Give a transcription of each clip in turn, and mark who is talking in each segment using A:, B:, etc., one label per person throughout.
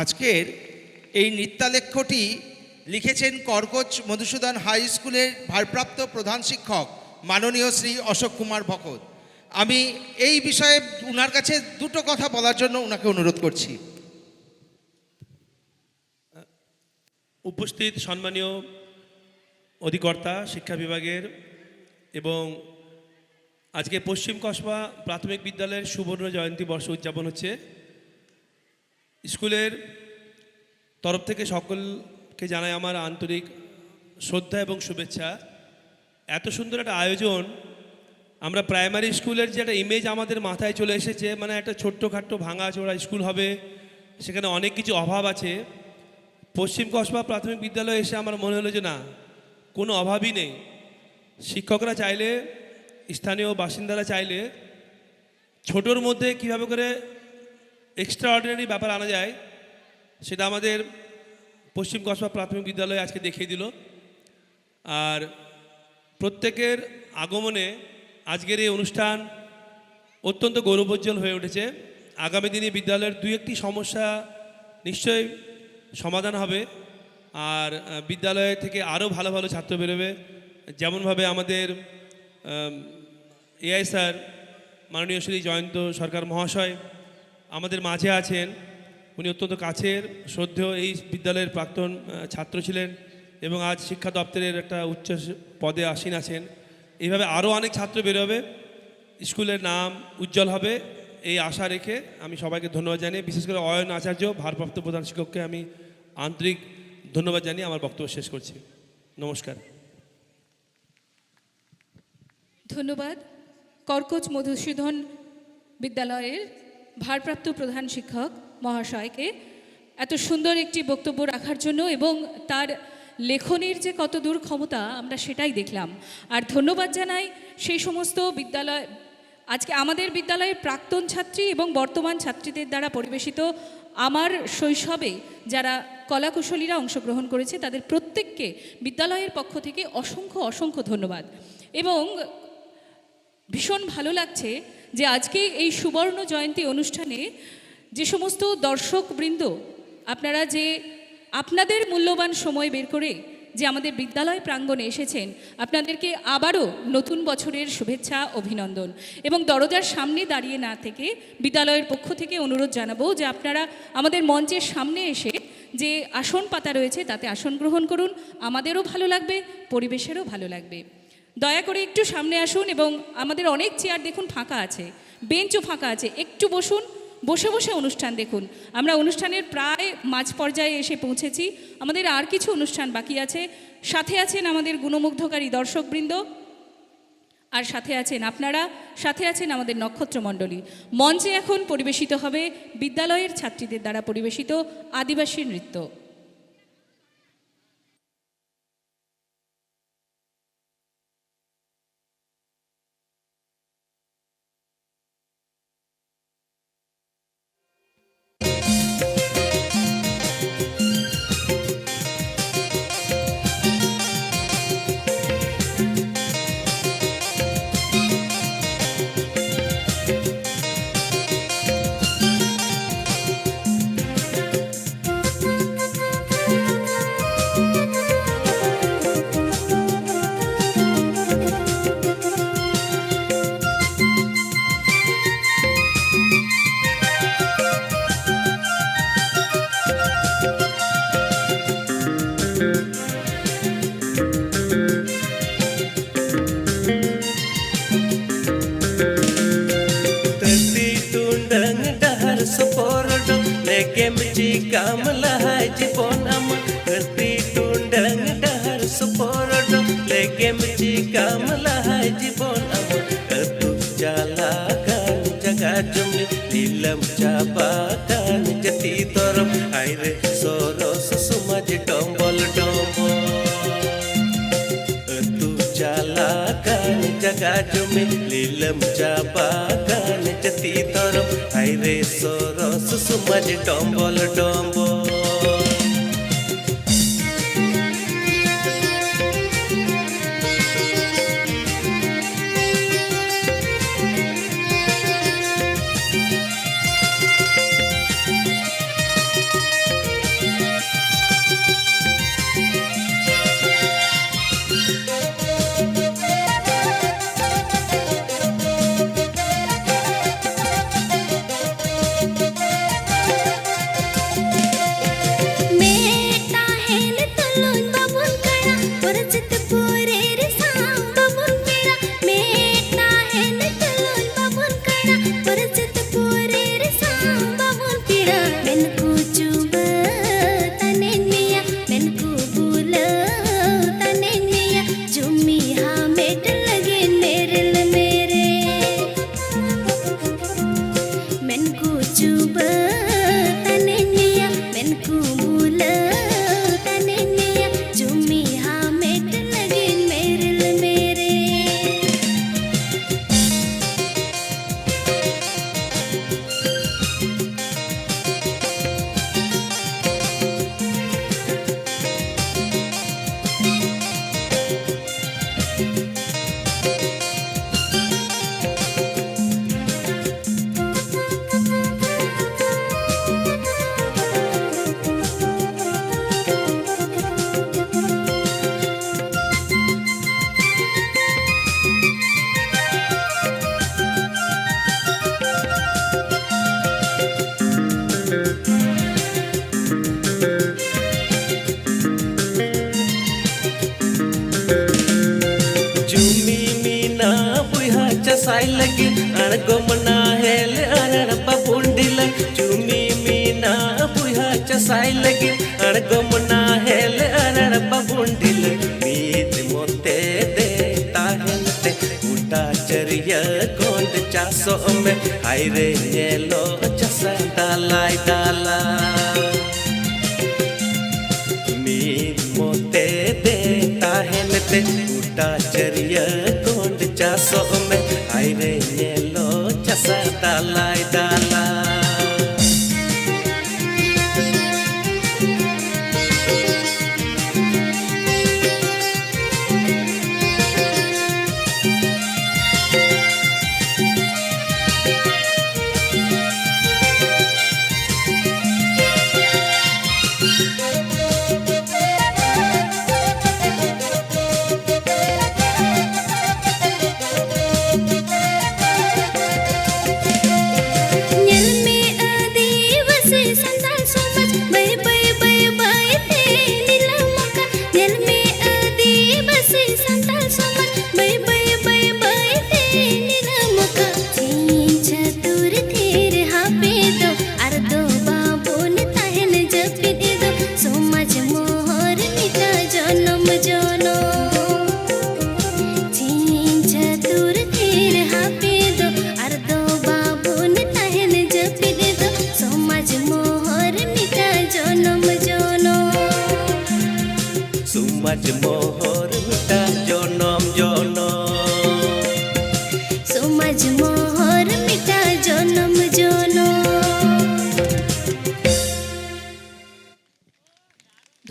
A: আজকের এই নৃত্যালেখ্যটি লিখেছেন কর্কচ মধুসূদন হাই স্কুলের ভারপ্রাপ্ত প্রধান শিক্ষক মাননীয় শ্রী অশোক কুমার ভকত। আমি এই বিষয়ে উনার কাছে দুটো কথা বলার জন্য ওনাকে অনুরোধ করছি।
B: উপস্থিত সম্মানীয় অধিকর্তা, শিক্ষা বিভাগের এবং আজকে পশ্চিম কসবা প্রাথমিক বিদ্যালয়ের সুবর্ণ জয়ন্তী বর্ষ উদযাপন হচ্ছে। স্কুলের তরফ থেকে সকলকে জানাই আমার আন্তরিক শ্রদ্ধা এবং শুভেচ্ছা। এত সুন্দর একটা আয়োজন, আমরা প্রাইমারি স্কুলের যে একটা ইমেজ আমাদের মাথায় চলে এসেছে মানে একটা ছোট্টখাট্টো ভাঙা চোরা স্কুল হবে, সেখানে অনেক কিছু অভাব আছে। পশ্চিম কসবা প্রাথমিক বিদ্যালয়ে এসে আমার মনে হলো যে না, কোনো অভাবই নেই। শিক্ষকরা চাইলে, স্থানীয় বাসিন্দারা চাইলে, ছোটোর মধ্যে কীভাবে করে এক্সট্রা অর্ডিনারি ব্যাপার আনা যায়, সেটা আমাদের পশ্চিম কসবা প্রাথমিক বিদ্যালয়ে আজকে দেখিয়ে দিল। আর প্রত্যেকের আগমনে আজকের এই অনুষ্ঠান অত্যন্ত গৌরবোজ্জ্বল হয়ে উঠেছে। আগামী দিনে বিদ্যালয়ের দুই একটি সমস্যা নিশ্চয়ই সমাধান হবে। আর বিদ্যালয় থেকে আরও ভালো ভালো ছাত্র বেরোবে। যেমনভাবে আমাদের এআই স্যার মাননীয় শ্রী জয়ন্ত সরকার মহাশয় আমাদের মাঝে আছেন। উনি অত্যন্ত কাছের, শ্রদ্ধেয় এই বিদ্যালয়ের প্রাক্তন ছাত্র ছিলেন এবং আজ শিক্ষা দপ্তরের একটা উচ্চ পদে আসীন আছেন। এইভাবে আরও অনেক ছাত্র বেরোবে। স্কুলের নাম উজ্জ্বল হবে, এই আশা রেখে আমি সবাইকে ধন্যবাদ জানিয়ে, বিশেষ করে অয়ন আচার্য, ভারপ্রাপ্ত প্রধান শিক্ষককে আমি আন্তরিক ধন্যবাদ জানিয়ে আমার বক্তব্য শেষ করছি। নমস্কার।
C: ধন্যবাদ। কর্কচ মধুসূদন বিদ্যালয়ের ভারপ্রাপ্ত প্রধান শিক্ষক মহাশয়কে এত সুন্দর একটি বক্তব্য রাখার জন্য এবং তার লেখনের যে কত দূর ক্ষমতা, আমরা সেটাই দেখলাম। আর ধন্যবাদ জানাই সেই সমস্ত বিদ্যালয়, আজকে আমাদের বিদ্যালয়ের প্রাক্তন ছাত্রী এবং বর্তমান ছাত্রীদের দ্বারা পরিবেশিত আমার শৈশবে যারা কলাকুশলীরা অংশগ্রহণ করেছে, তাদের প্রত্যেককে বিদ্যালয়ের পক্ষ থেকে অসংখ্য অসংখ্য ধন্যবাদ। এবং ভীষণ ভালো লাগছে যে আজকে এই সুবর্ণ জয়ন্তী অনুষ্ঠানে যে সমস্ত দর্শকবৃন্দ আপনারা যে আপনাদের মূল্যবান সময় বের করে যে আমাদের বিদ্যালয় প্রাঙ্গণে এসেছেন, আপনাদেরকে আবারও নতুন বছরের শুভেচ্ছা, অভিনন্দন। এবং দরজার সামনে দাঁড়িয়ে না থেকে বিদ্যালয়ের পক্ষ থেকে অনুরোধ জানাব যে আপনারা আমাদের মঞ্চের সামনে এসে যে আসন পাতা রয়েছে তাতে আসন গ্রহণ করুন। আমাদেরও ভালো লাগবে, পরিবেশেরও ভালো লাগবে। দয়া করে একটু সামনে আসুন এবং আমাদের অনেক চেয়ার দেখুন ফাঁকা আছে, বেঞ্চও ফাঁকা আছে, একটু বসুন, বসে বসে অনুষ্ঠান দেখুন। আমরা অনুষ্ঠানের প্রায় মাঝ পর্যায়ে এসে পৌঁছেছি। আমাদের আর কিছু অনুষ্ঠান বাকি আছে। সাথে আছেন আমাদের গুণমুগ্ধকারী দর্শকবৃন্দ। আর সাথে আছেন আপনারা, সাথে আছেন আমাদের নক্ষত্রমণ্ডলী মঞ্চে এখন পরিবেশিত হবে বিদ্যালয়ের ছাত্রীদের দ্বারা পরিবেশিত আদিবাসী নৃত্য।
D: Jaga jumli Dilam jabakan jati torom Aire soros sumaj dombol dombol tu jalakan jaga jumi lilam jabakan jati torom aire soro susumaj dombol dombol lagi अडगोमना हेल अरणप बुंडील चुमी मीना बुहाच्या सायल गे अडगोमना हेल अरणप बुंडील मीत मोते दे ताहते उटा चरिय कोंड चासो में। हाय रे येलो चसा दालाई
E: दालाई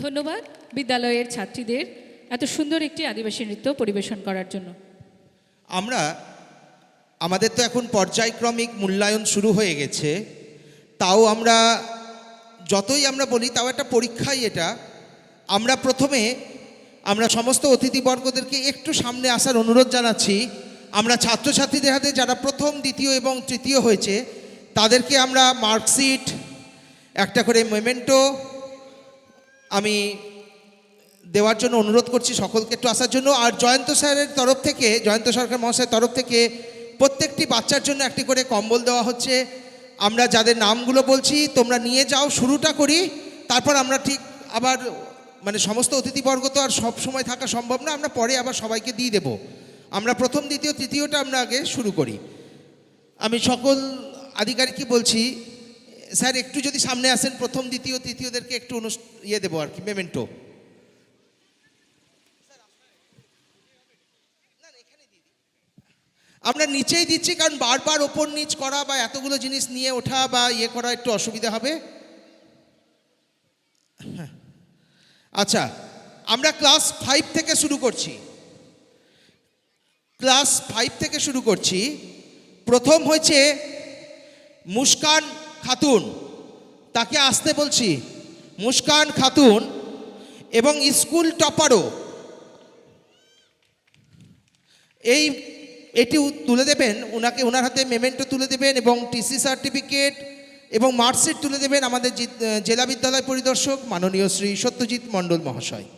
C: ধন্যবাদ বিদ্যালয়ের ছাত্রীদের এত সুন্দর একটি আদিবাসী নৃত্য পরিবেশন করার জন্য।
A: আমরা আমাদের তো এখন পর্যায়ক্রমিক মূল্যায়ন শুরু হয়ে গেছে। তাও আমরা যতই আমরা বলি তাও একটা পরীক্ষাই এটা। আমরা প্রথমে আমরা সমস্ত অতিথিবর্গদেরকে একটু সামনে আসার অনুরোধ জানাচ্ছি। আমরা ছাত্রছাত্রীদের হাতে যারা প্রথম, দ্বিতীয় এবং তৃতীয় হয়েছে, তাদেরকে আমরা মার্কশিট, একটা করে মেমেন্টো আমি দেওয়ার জন্য অনুরোধ করছি সকলকে একটু আসার জন্য। আর জয়ন্ত স্যারের তরফ থেকে, জয়ন্ত সরকার মহাশয়ের তরফ থেকে প্রত্যেকটি বাচ্চার জন্য একটি করে কম্বল দেওয়া হচ্ছে। আমরা যাদের নামগুলো বলছি, তোমরা নিয়ে যাও, শুরুটা করি, তারপর আমরা ঠিক আবার মানে সমস্ত অতিথিবর্গ তো আর সব সময় থাকা সম্ভব না, আমরা পরে আবার সবাইকে দিয়ে দেব। আমরা প্রথম, দ্বিতীয়, তৃতীয়টা আমরা আগে শুরু করি। আমি সকল আধিকারিককে বলছি, স্যার, একটু যদি সামনে আসেন, প্রথম, দ্বিতীয়, তৃতীয়দেরকে একটু অনুস- ইয়ে দেবো আর কি মেমেন্টো আমরা নিচেই দিচ্ছি, কারণ বারবার ওপর নিচ করা বা এতগুলো জিনিস নিয়ে ওঠা বা ইয়ে করা একটু অসুবিধা হবে। হ্যাঁ। আচ্ছা আমরা ক্লাস ফাইভ থেকে শুরু করছি। ক্লাস ফাইভ থেকে শুরু করছি। প্রথম হয়েছে মুস্কান খাতুন। তাকে আসতে বলছি, মুস্কান খাতুন এবং স্কুল টপারও। এই, এটি তুলে দেবেন ওনাকে ওনার হাতে মেমেন্টো তুলে দেবেন এবং টিসি সার্টিফিকেট এবং মার্কশিট তুলে দেবেন আমাদের জেলা বিদ্যালয় পরিদর্শক মাননীয় শ্রী সত্যজিৎ মণ্ডল মহাশয়।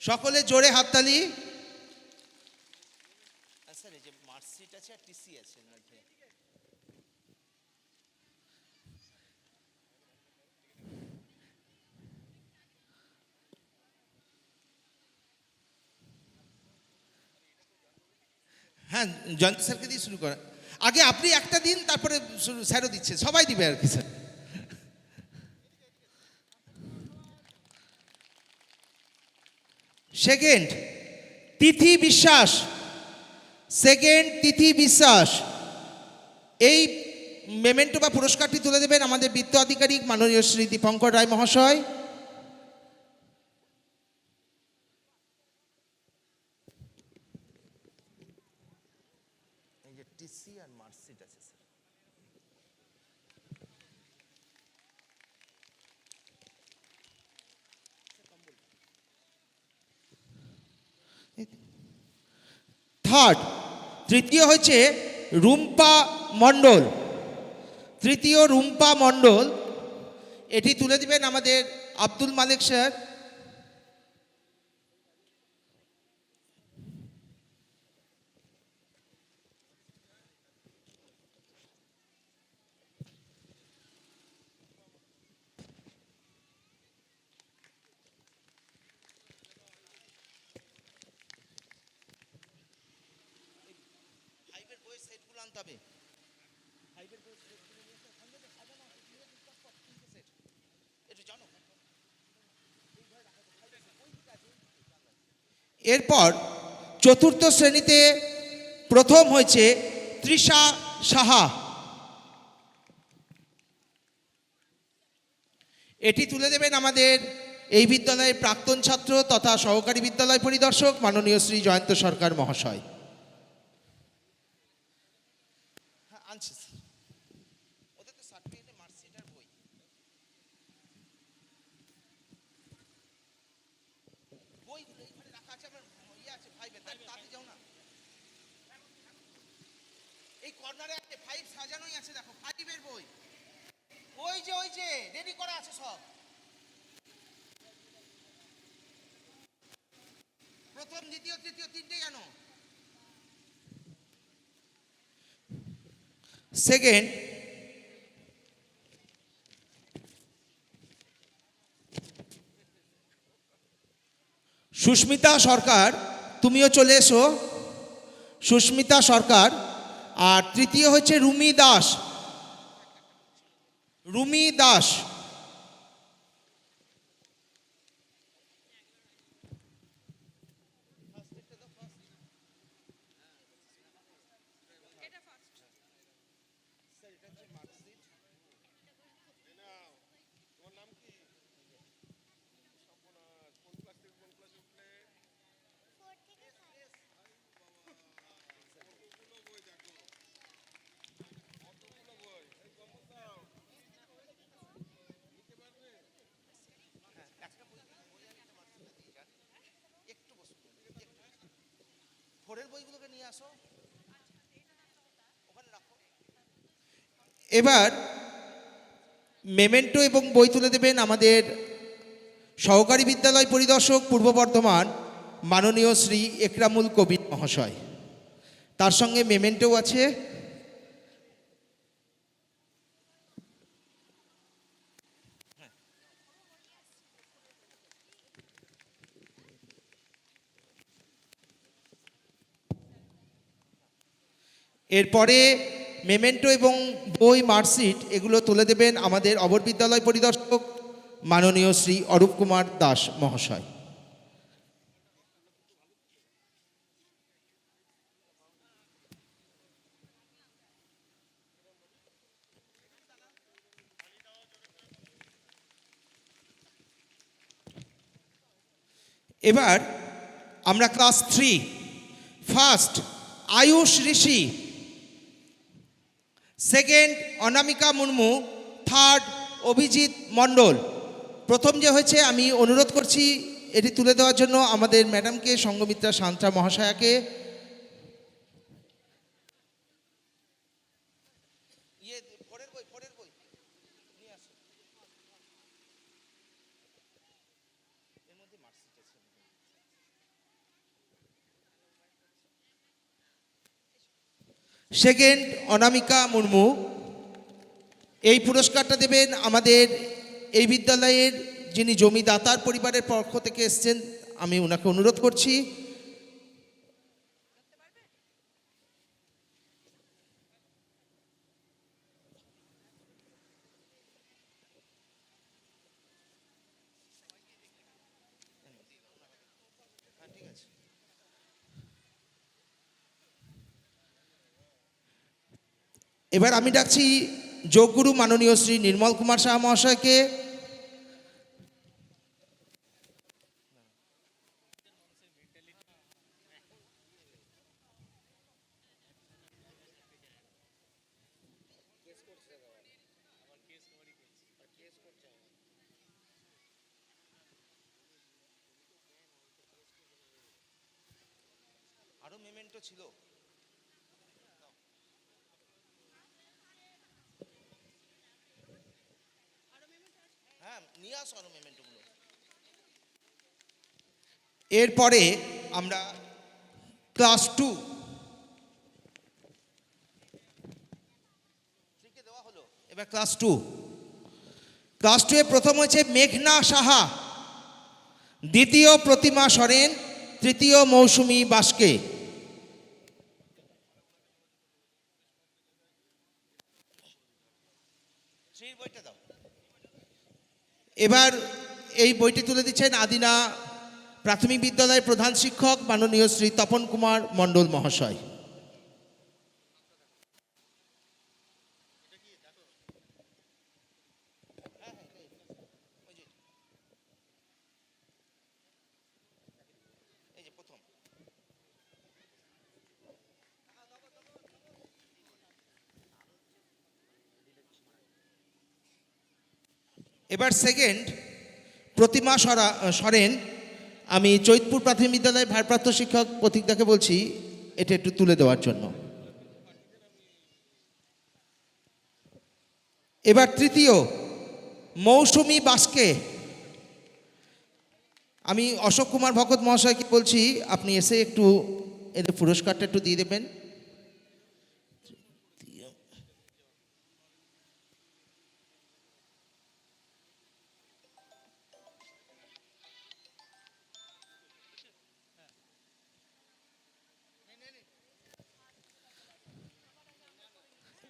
A: সকলে জোরে হাততালি। হ্যাঁ জয়ন্ত স্যারকে দিয়ে শুরু করা আগে আপনি একটা দিন, তারপরে স্যারও দিচ্ছে। সবাই দিবে আর কি, স্যার। সেকেন্ড তিথি বিশ্বাস। সেকেন্ড তিথি বিশ্বাস। এই মেমেন্টো বা পুরস্কারটি তুলে দেবেন আমাদের বিত্ত আধিকারিক মাননীয় শ্রী দীপঙ্কর রায় মহাশয়। থার্ড তৃতীয় হচ্ছে রুম্পা মণ্ডল। তৃতীয় রুম্পা মণ্ডল, এটি তুলে দিবেন আমাদের আব্দুল মালিক স্যার। সেটগুলো আনতে হবে। ফাইভের বইয়ের সেটগুলো নিয়ে এসে ওখান থেকে সাজানো আছে, দিয়ে দিন সব সব তিনটে সেট। একটু জানো? এরপর চতুর্থ শ্রেণীতে প্রথম হয়েছে তৃষা সাহা। এটি তুলে দেবেন আমাদের এই বিদ্যালয়ের প্রাক্তন ছাত্র তথা সহকারী বিদ্যালয় পরিদর্শক মাননীয় শ্রী জয়ন্ত সরকার মহাশয় হ্যাঁ আনছি স্যার। ওদের তো সার্টিফিকেটে মার্কশিট আর বই বইগুলো এইখানে রাখা আছে আমার ইয়ে আছে ফাইভে তাই তাতে যাও না এই কর্নারে আছে ফাইভ সাজানোই আছে, দেখো ফাইভের বই। ওই যে ওই যে রেডি করা আছে সব। প্রথম, দ্বিতীয়, তৃতীয় তিনটেই আনো সেকেন্ড সুস্মিতা সরকার, তুমিও চলে এসো। সুস্মিতা সরকার আর তৃতীয় হচ্ছে রুমি দাস। রুমি দাস। বইগুলোকে নিয়ে আসো। এবার মেমেন্টো এবং বই তুলে দেবেন আমাদের সহকারী বিদ্যালয় পরিদর্শক, পূর্ব বর্ধমান, মাননীয় শ্রী একরামুল কবির মহাশয়। তার সঙ্গে মেমেন্টোও আছে। এরপরে মেমেন্টো এবং বই, মার্কশিট এগুলো তুলে দেবেন আমাদের অবর বিদ্যালয় পরিদর্শক মাননীয় শ্রী অরূপ কুমার দাস মহাশয়। এবার আমরা class three, first, Ayush Rishi second Anamika Murmu, third Abhijit Mondal. প্রথম যে হয়েছে, আমি অনুরোধ করছি, এটি তুলে দেওয়ার জন্য আমাদের ম্যাডামকে, সঙ্গমিত্রা শান্তা মহাশয়াকে ইয়ে, সেকেন্ড অনামিকা মুর্মু, এই পুরস্কারটা দেবেন আমাদের এই বিদ্যালয়ের যিনি জমিদাতার পরিবারের পক্ষ থেকে এসছেন, আমি ওনাকে অনুরোধ করছি। এবার আমি ডাকছি যোগগুরু মাননীয় শ্রী নির্মল কুমার শাহ মহাশয়কে। ছিল। এরপরে আমরা ক্লাস টু এবার ক্লাস টু ক্লাস টু এ প্রথম হয়েছে মেঘনা সাহা। দ্বিতীয় প্রতিমা সরেন তৃতীয় মৌসুমী বাসকে। এবার এই বইটি তুলে দিচ্ছেন আদিনা প্রাথমিক বিদ্যালয়ের প্রধান শিক্ষক মাননীয় শ্রী তপন কুমার মণ্ডল মহাশয়। এবার সেকেন্ড প্রতিমা সরা, সরেন। আমি চৈতপুর প্রাথমিক বিদ্যালয়ের ভারপ্রাপ্ত শিক্ষক প্রতীকদাকে বলছি, এটা একটু তুলে দেওয়ার জন্য। এবার তৃতীয়, মৌসুমি বাসকে। আমি অশোক কুমার ভকত মহাশয়কে বলছি, আপনি এসে একটু এদের পুরস্কারটা একটু দিয়ে দেবেন।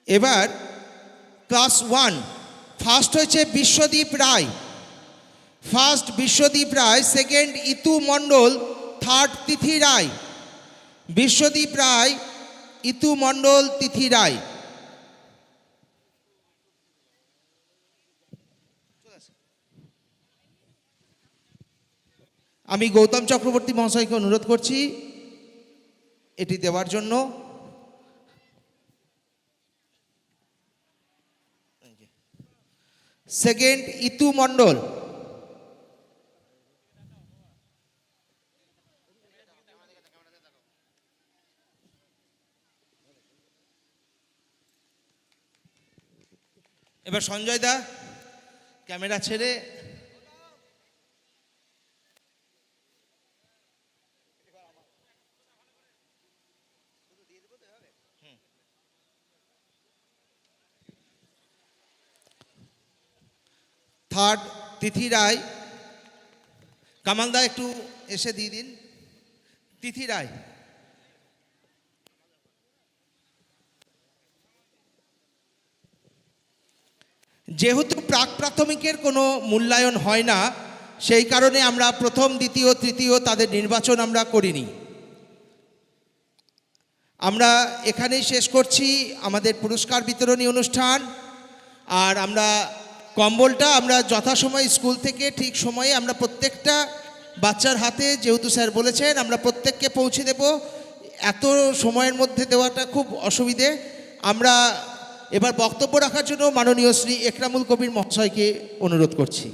A: এবার ক্লাস ওয়ান ফার্স্ট হয়েছে Biswadip Roy. First Biswadip Roy second Itu Mondal third Tithi Roy. Biswadip Roy, Itu Mondal, Tithi Roy. আমি গৌতম চক্রবর্তী মহাশয়কে অনুরোধ করছি, এটি দেওয়ার জন্য। সেকেন্ড ইতু মণ্ডল। এবার সঞ্জয় দা ক্যামেরা ছেড়ে থার্ড তিথি রায় কামালদা একটু এসে দিয়ে দিন। তিথি রায় যেহেতু প্রাক প্রাথমিকের কোনো মূল্যায়ন হয় না, সেই কারণে আমরা প্রথম, দ্বিতীয়, তৃতীয় তাদের নির্বাচন আমরা করিনি। আমরা এখানেই শেষ করছি আমাদের পুরস্কার বিতরণী অনুষ্ঠান, আর আমরা কম্বলটা আমরা যথাসময় স্কুল থেকে ঠিক সময়ে আমরা প্রত্যেকটা বাচ্চার হাতে, যেহেতু স্যার বলেছেন, আমরা প্রত্যেককে পৌঁছে দেব। এত সময়ের মধ্যে দেওয়াটা খুব অসুবিধে। আমরা এবার বক্তব্য রাখার জন্য মাননীয় শ্রী একরামুল কবির মহাশয়কে অনুরোধ করছি।